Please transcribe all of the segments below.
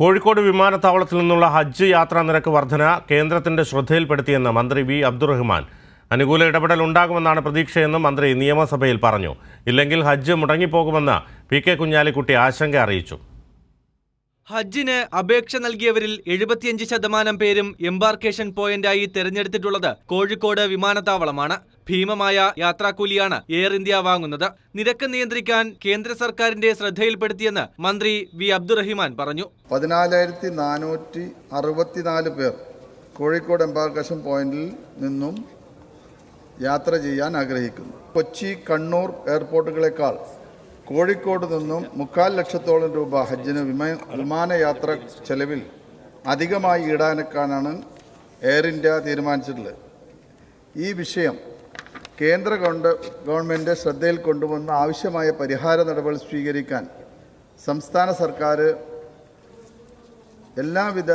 കോഴിക്കോട് വിമാനത്താവളത്തിൽ നിന്നുള്ള ഹജ്ജ് യാത്രാ നിരക്ക് വർധന കേന്ദ്രത്തിന്റെ ശ്രദ്ധയിൽപ്പെടുത്തിയെന്ന് മന്ത്രി വി അബ്ദുറഹ്മാൻ. അനുകൂല ഇടപെടൽ ഉണ്ടാകുമെന്നാണ് പ്രതീക്ഷയെന്നും മന്ത്രി നിയമസഭയിൽ പറഞ്ഞു. ഇല്ലെങ്കിൽ ഹജ്ജ് മുടങ്ങിപ്പോകുമെന്ന് പി കെ കുഞ്ഞാലിക്കുട്ടി ആശങ്ക അറിയിച്ചു. ഹജ്ജിന് അപേക്ഷ നൽകിയവരിൽ എഴുപത്തിയഞ്ച് ശതമാനം പേരും എംബാർക്കേഷൻ പോയിന്റായി തെരഞ്ഞെടുത്തിട്ടുള്ളത് കോഴിക്കോട് വിമാനത്താവളമാണ്. ഭീമമായ യാത്രാക്കൂലിയാണ് എയർ ഇന്ത്യ വാങ്ങുന്നത്. നിരക്ക് നിയന്ത്രിക്കാൻ കേന്ദ്ര സർക്കാരിന്റെ ശ്രദ്ധയിൽപ്പെടുത്തിയെന്ന് മന്ത്രി വി. അബ്ദുറഹിമാൻ പറഞ്ഞു. പതിനാലായിരത്തി നാനൂറ്റി അറുപത്തിനാല് പേർ കോഴിക്കോട് എംബാർക്കേഷൻ പോയിന്റിൽ നിന്നും യാത്ര ചെയ്യാൻ ആഗ്രഹിക്കുന്നു. കൊച്ചി കണ്ണൂർ എയർപോർട്ടുകളെക്കാൾ കോഴിക്കോട് നിന്നും മുക്കാൽ ലക്ഷത്തോളം രൂപ ഹജ്ജിന് വിമാ വിമാനയാത്ര ചെലവിൽ അധികമായി ഈടാനക്കാനാണ് എയർ ഇന്ത്യ തീരുമാനിച്ചിട്ടുള്ളത്. ഈ വിഷയം കേന്ദ്ര ഗവൺമെന്റ് ശ്രദ്ധയിൽ കൊണ്ടുവന്ന ആവശ്യമായ പരിഹാര നടപടി സ്വീകരിക്കാൻ സംസ്ഥാന സർക്കാർ എല്ലാവിധ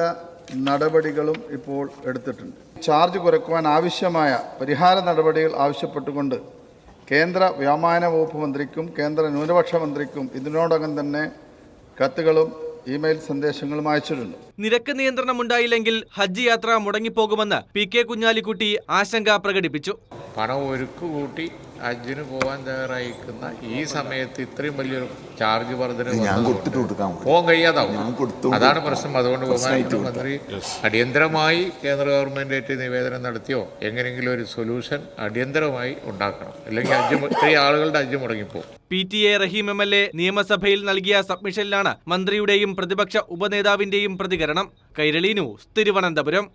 നടപടികളും ഇപ്പോൾ എടുത്തിട്ടുണ്ട്. ചാർജ് കുറയ്ക്കുവാൻ ആവശ്യമായ പരിഹാര നടപടികൾ ആവശ്യപ്പെട്ടുകൊണ്ട് കേന്ദ്ര വ്യോമയാന വകുപ്പ് മന്ത്രിക്കും കേന്ദ്ര ന്യൂനപക്ഷ മന്ത്രിക്കും ഇതിനോടകം തന്നെ കത്തുകളും ഇമെയിൽ സന്ദേശങ്ങളും അയച്ചിട്ടുണ്ട്. നിരക്ക് നിയന്ത്രണം ഉണ്ടായില്ലെങ്കിൽ ഹജ്ജ് യാത്ര മുടങ്ങിപ്പോകുമെന്ന് പി കെ കുഞ്ഞാലിക്കുട്ടി ആശങ്ക പ്രകടിപ്പിച്ചു. പണം ഒരുക്ക് കൂട്ടി ഹജ്ജിന് പോകാൻ തയ്യാറായിരിക്കുന്ന ഈ സമയത്ത് ഇത്രയും വലിയൊരു ചാർജ് വർധന പോകാൻ കഴിയാതാവും. അതാണ് പ്രശ്നം. അതുകൊണ്ട് ബഹുമാനമന്ത്രി മന്ത്രി അടിയന്തരമായി കേന്ദ്ര ഗവൺമെന്റായിട്ട് നിവേദനം നടത്തിയോ? എങ്ങനെയെങ്കിലും ഒരു സൊല്യൂഷൻ അടിയന്തരമായി ഉണ്ടാക്കണം. അല്ലെങ്കിൽ അഞ്ച് ഇത്രയും ആളുകളുടെ അഞ്ച് മുടങ്ങിപ്പോകും P T A Rahim M L A നിയമസഭയിൽ നൽകിയ സബ്മിഷനിലാണ് മന്ത്രിയുടെയും പ്രതിപക്ഷ ഉപനേതാവിന്റെയും പ്രതികരണം. കൈരളി ന്യൂസ് തിരുവനന്തപുരം.